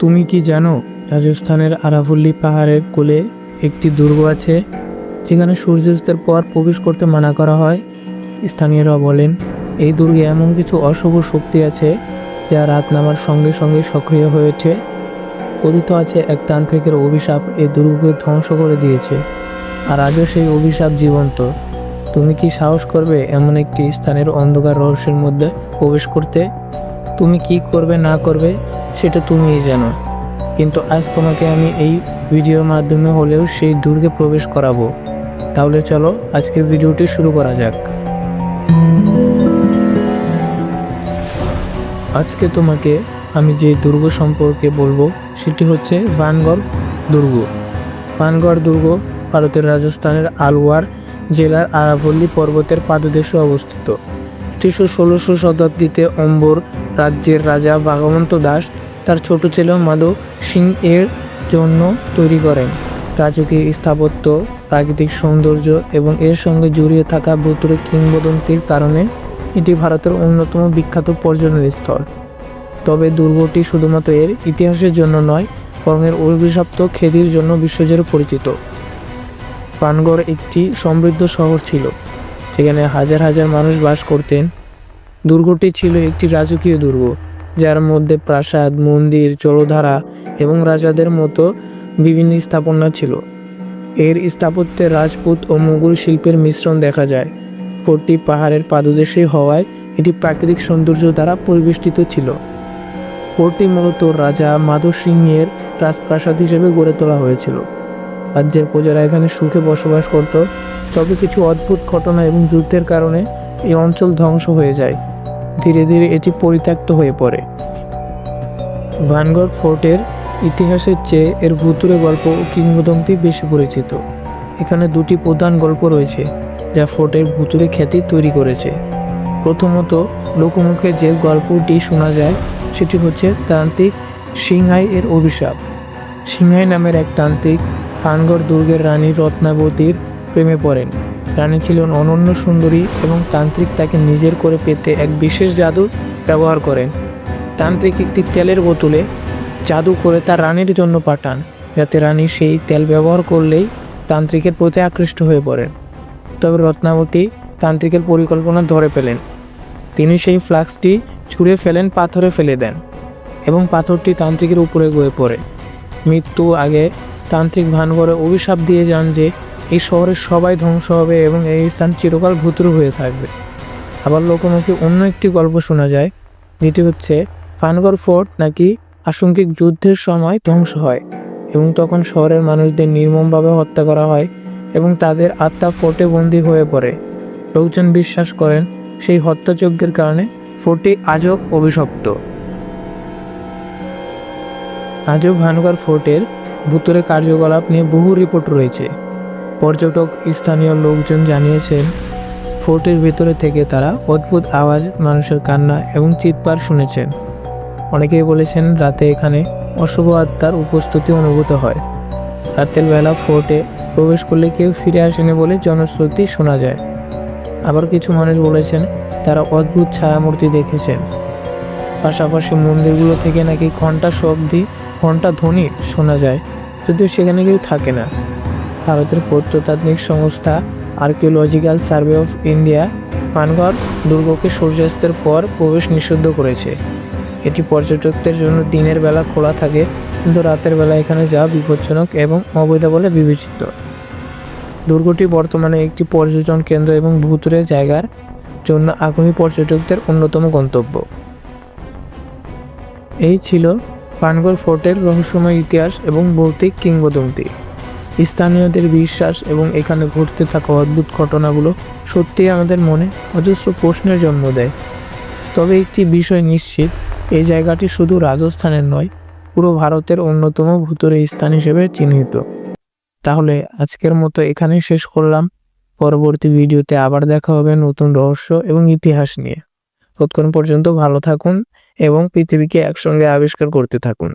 তুমি কি জানো রাজস্থানের আরাভল্লি পাহাড়ের কোলে একটি দুর্গ আছে, যেখানে সূর্যাস্তের পর প্রবেশ করতে মানা করা হয়? স্থানীয়রা বলেন, এই দুর্গে এমন কিছু অশুভ শক্তি আছে যা রাত নামার সঙ্গে সঙ্গে সক্রিয় হয়ে ওঠে। কথিত আছে, এক তান্ত্রিকের অভিশাপ এই দুর্গকে ধ্বংস করে দিয়েছে, আর আজও সেই অভিশাপ জীবন্ত। তুমি কি সাহস করবে এমন একটি স্থানের অন্ধকার রহস্যের মধ্যে প্রবেশ করতে? তুমি কি করবে না করবে? সেটা তুমিই জানো। কিন্তু আজ তোমাকে আমি এই ভিডিওর মাধ্যমে হলেও সেই দুর্গে প্রবেশ করাবো। তাহলে চলো আজকের ভিডিওটি শুরু করা যাক। আজকে তোমাকে আমি যে দুর্গ সম্পর্কে বলব, সেটি হচ্ছে ভানগড় দুর্গ। ভানগড় দুর্গ ভারতের রাজস্থানের আলওয়ার জেলার আরাভল্লি পর্বতের পাদদেশে অবস্থিত। এটিশো ষোলোশো শতাব্দীতে অম্বর রাজ্যের রাজা ভাগবন্ত দাস তার ছোট ছেলে মাধব সিং এর জন্য তৈরি করেন। রাজকীয় স্থাপত্য, প্রাকৃতিক সৌন্দর্য এবং এর সঙ্গে জড়িয়ে থাকা ভুতুরে কিংবদন্তির কারণে এটি ভারতের অন্যতম বিখ্যাত পর্যটন স্থল। তবে দুর্গটি শুধুমাত্র এর ইতিহাসের জন্য নয়, বরং এর অভিশপ্ত খ্যাতির জন্য বিশ্বজুড়ে পরিচিত। পানগড় একটি সমৃদ্ধ শহর ছিল, যেখানে হাজার হাজার মানুষ বাস করতেন। দুর্গটি ছিল একটি রাজকীয় দুর্গ। যার মধ্যে প্রাসাদ, মন্দির, জলধারা এবং রাজাদের মতো বিভিন্ন স্থাপনা ছিল। এর স্থাপত্যে রাজপুত ও মুঘল শিল্পের মিশ্রণ দেখা যায়। ফোর্টটি পাহাড়ের পাদদেশে হওয়ায় এটি প্রাকৃতিক সৌন্দর্য দ্বারা পরিবেষ্টিত ছিল। ফোর্টটি মূলত রাজা মাধব সিংয়ের রাজপ্রাসাদ হিসেবে গড়ে তোলা হয়েছিল। রাজ্যের প্রজারা এখানে সুখে বসবাস করত, তবে কিছু অদ্ভুত ঘটনা এবং যুদ্ধের কারণে এই অঞ্চল ধ্বংস হয়ে যায়। ধীরে ধীরে এটি পরিত্যক্ত হয়ে পড়ে। ভানগড় ফোর্টের ইতিহাসের চেয়ে এর ভুতুরে গল্প ও কিংবদন্তি বেশি পরিচিত। এখানে দুটি প্রধান গল্প রয়েছে, যা ফোর্টের ভুতুরে খ্যাতি তৈরি করেছে। প্রথমত, লোকমুখে যে গল্পটি শোনা যায়, সেটি হচ্ছে তান্ত্রিক সিংহাই এর অভিশাপ। সিংহাই নামের এক তান্ত্রিক পানগড় দুর্গের রানী রত্নাবতীর প্রেমে পড়েন। রানী ছিলেন অনন্য সুন্দরী এবং তান্ত্রিক তাকে নিজের করে পেতে এক বিশেষ জাদু ব্যবহার করেন। তান্ত্রিক একটি তেলের বোতলে জাদু করে তার রানীর জন্য পাঠান, যাতে রানী সেই তেল ব্যবহার করলেই তান্ত্রিকের প্রতি আকৃষ্ট হয়ে পড়েন। তবে রত্নাবতী তান্ত্রিকের পরিকল্পনা ধরে ফেলেন। তিনি সেই ফ্লাক্সটি ছুঁড়ে ফেলেন, পাথরে ফেলে দেন এবং পাথরটি তান্ত্রিকের উপরে গয়ে পড়ে। মৃত্যু আগে তান্ত্রিক ভানগড়ে অভিশাপ দিয়ে যান যে এই শহরের সবাই ধ্বংস হবে এবং এই স্থান চিরকাল ভুতুর হয়ে থাকবে। আবার লোকমুখে অন্য একটি গল্প শোনা যায়, যেটি হচ্ছে ফানগড় ফোর্ট নাকি আশঙ্কিক যুদ্ধের সময় ধ্বংস হয় এবং তখন শহরের মানুষদের নির্মমভাবে হত্যা করা হয় এবং তাদের আত্মা ফোর্টে বন্দী হয়ে পড়ে। লোকজন বিশ্বাস করেন, সেই হত্যাযজ্ঞের কারণে ফোর্টটি আজও অভিশপ্ত। আজও ভানুগার ফোর্টের ভুতুরে কার্যকলাপ নিয়ে বহু রিপোর্ট রয়েছে। পর্যটক স্থানীয় লোকজন জানিয়েছেন, ফোর্টের ভেতরে থেকে তারা অদ্ভুত আওয়াজ, মানুষের কান্না এবং চিৎকার শুনেছেন। অনেকেই বলেছেন, রাতে এখানে অশুভ আত্মার উপস্থিতি অনুভূত হয়। রাতের বেলা ফোর্টে প্রবেশ করলে কেউ ফিরে আসেনি বলে জনশ্রুতি শোনা যায়। আবার কিছু মানুষ বলেছেন, তারা অদ্ভুত ছায়ামূর্তি দেখেছেন। পাশাপাশি মন্দিরগুলো থেকে নাকি ঘণ্টা শব্দি ঘণ্টা ধ্বনি শোনা যায়, যদিও সেখানে কেউ থাকে না। ভারতের প্রত্নতাত্ত্বিক সংস্থা archaeological survey of India Panagarh দুর্গকে সূর্যাস্তের পর প্রবেশ নিষিদ্ধ করেছে। এটি পর্যটকদের জন্য দিনের বেলা খোলা থাকে, কিন্তু রাতের বেলা এখানে যাওয়া বিপজ্জনক এবং অবৈধ বলে বিবেচিত। দুর্গটি বর্তমানে একটি পর্যটন কেন্দ্র এবং ভুতুরে জায়গার জন্য আগ্রহী পর্যটকদের অন্যতম গন্তব্য। এই ছিল পানগড় ফোর্টের রহস্যময় ইতিহাস এবং ভৌতিক কিংবদন্তি। স্থানীয়দের বিশ্বাস এবং এখানে ঘটতে থাকা অদ্ভুত ঘটনাগুলো সত্যিই আমাদের মনে অজস্র প্রশ্নের জন্ম দেয়। তবে একটি বিষয় নিশ্চিত, এই জায়গাটি শুধু রাজস্থানের নয়, পুরো ভারতের অন্যতম ভূতরে স্থান হিসেবে চিহ্নিত। তাহলে আজকের মতো এখানেই শেষ করলাম। পরবর্তী ভিডিওতে আবার দেখা হবে নতুন রহস্য এবং ইতিহাস নিয়ে। ততক্ষণ পর্যন্ত ভালো থাকুন এবং পৃথিবীকে একসঙ্গে আবিষ্কার করতে থাকুন।